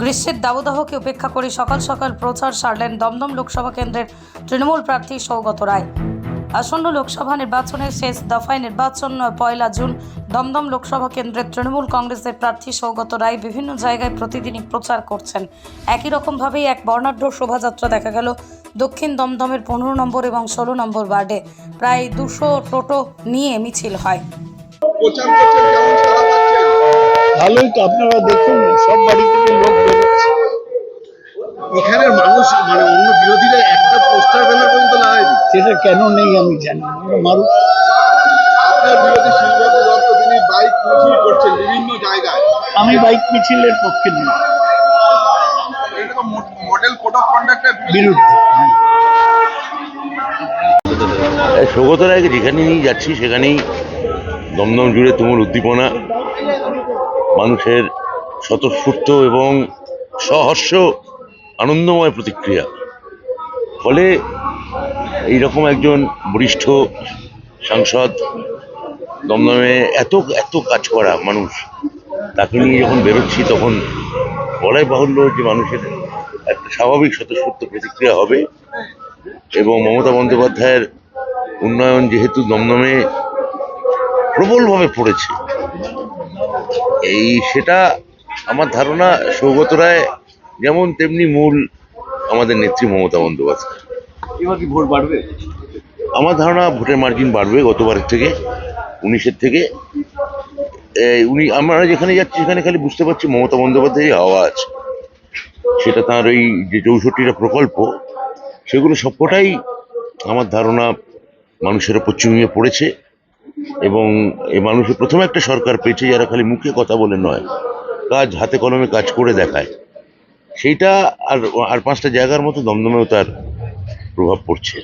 গ্রীষ্মের দাবদাহকে উপেক্ষা করে সকাল সকাল প্রচার সারলেন দমদম লোকসভা কেন্দ্রের তৃণমূল প্রার্থী সৌগত রায়। আসন্ন লোকসভা নির্বাচনের শেষ দফায় নির্বাচন পয়লা জুন দমদম লোকসভা কেন্দ্রের তৃণমূল কংগ্রেসের প্রার্থী সৌগত রায় বিভিন্ন জায়গায় প্রতিদিনই প্রচার করছেন। একই রকমভাবেই এক বর্ণাঢ্য শোভাযাত্রা দেখা গেল দক্ষিণ দমদমের পনেরো নম্বর এবং ষোলো নম্বর ওয়ার্ডে। প্রায় দুশো টোটো নিয়ে মিছিল হয় প্রচার করছেন কেমন সাড়া পাচ্ছেন ভালোই তো আপনারা দেখুন সব বাড়ি থেকে লোক বেরোচ্ছে। এখানের মানুষ মানে অন্য বিরোধীরা একটা পোস্টার ব্যানার পর্যন্ত লাগায়নি সেটা কেন নেই আমি জানি না ওরা মারুক। আপনার বিরোধী শিলবাবু দত্ত তিনি বাইক মিছিল করছেন বিভিন্ন জায়গায়। আমি বাইক মিছিলের পক্ষে নেই। এটা তো মডেল কোড অফ কন্ডাক্টের বিরুদ্ধে। হ্যাঁ। সৌগত রায়কে যেখানে যাচ্ছি সেখানেই দমদম জুড়ে তুমুল উদ্দীপনা, মানুষের স্বতঃস্ফূর্ত এবং সহর্ষ আনন্দময় প্রতিক্রিয়া। ফলে এইরকম একজন বরিষ্ঠ সাংসদ দমদমে এত এত কাজ করা মানুষ, তাকে নিয়ে যখন বেরোচ্ছি তখন বলাই বাহুল্য যে মানুষের একটা স্বাভাবিক স্বতঃস্ফূর্ত প্রতিক্রিয়া হবে। এবং মমতা বন্দ্যোপাধ্যায়ের উন্নয়ন যেহেতু দমদমে প্রবলভাবে পড়েছে। এই সেটা আমার ধারণা সৌগত রায় যেমন তেমনি মূল আমাদের নেত্রী মমতা বন্দ্যোপাধ্যায়। এবার কি ভোট বাড়বে? আমার ধারণা ভোটের মার্জিন বাড়বে গতবারের থেকে উনিশের থেকে। উনি আমরা যেখানে যাচ্ছি সেখানে খালি বুঝতে পারছি মমতা বন্দ্যোপাধ্যায়ের হাওয়া আছে। সেটা তার ওই যে চৌষট্টিটা প্রকল্প সেগুলো সবকটাই আমার ধারণা মানুষের ওপর চুমিয়ে পড়েছে। এবং এই মানুষের প্রথমে একটা সরকার পেয়েছে যারা খালি মুখে কথা বলে নয়, কাজ হাতে কলমে কাজ করে দেখায়। সেইটা আর আর পাঁচটা জায়গার মতো দমদমেও তার প্রভাব পড়ছে।